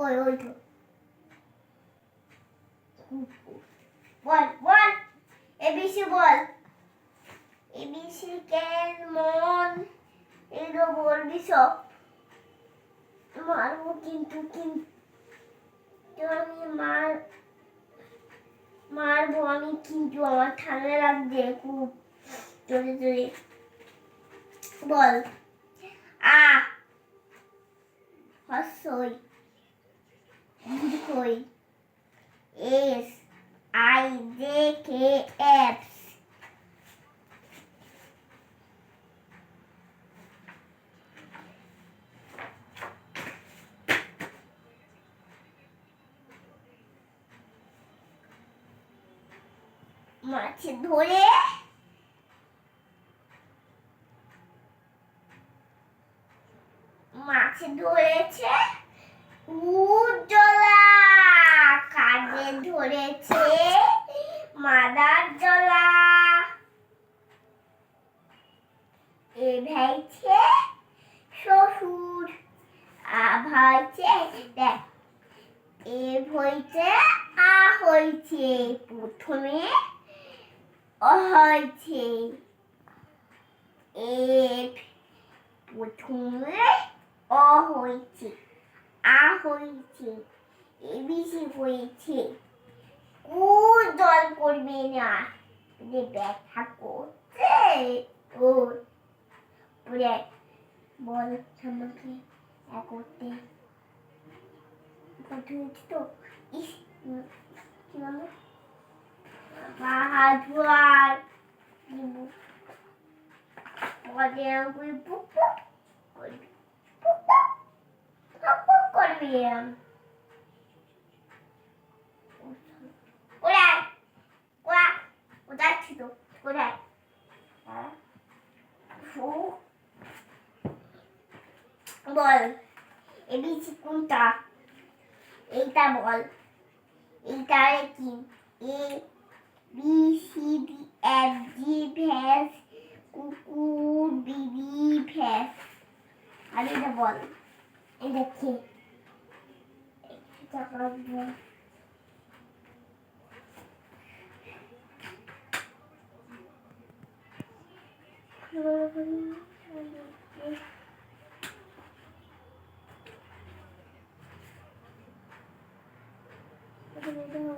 কই ওই তো বল বল এবিসি বল এবিসি কেন মন এগুলো বলবি সব মারবো কিন্তু কিন্তু. আমি মার মারবো আমি কিন্তু, আমার ঠান্ডা লাগছে খুব জোরে জোরে। বল। আ। হস্যই। দীর্ঘই S I J K F মাছে ধরে মাছে ধরেছে উজ্জ্বলা ভাইছে দেখ, এ হইছে আ হইছে প্রথমে হয়েছে এ প্রথমে অ হয়েছে, আ হয়েছে এবিসি হয়েছে। কু জল করবে না? যে ব্যথা করছে ও পুরে বল আমাকে। ってポテトいし違うのバードワーリブこれをポポこれポポポポこれこれこれおだちどこれあそう Bora. এবিসি কোনটা? এইটা বল। এইটা কি? A, B, C, D, F, G Vyas কুকুর, বিবি ভ্যাস আর এটা বল। এটা কি। এটা বল। 不知道。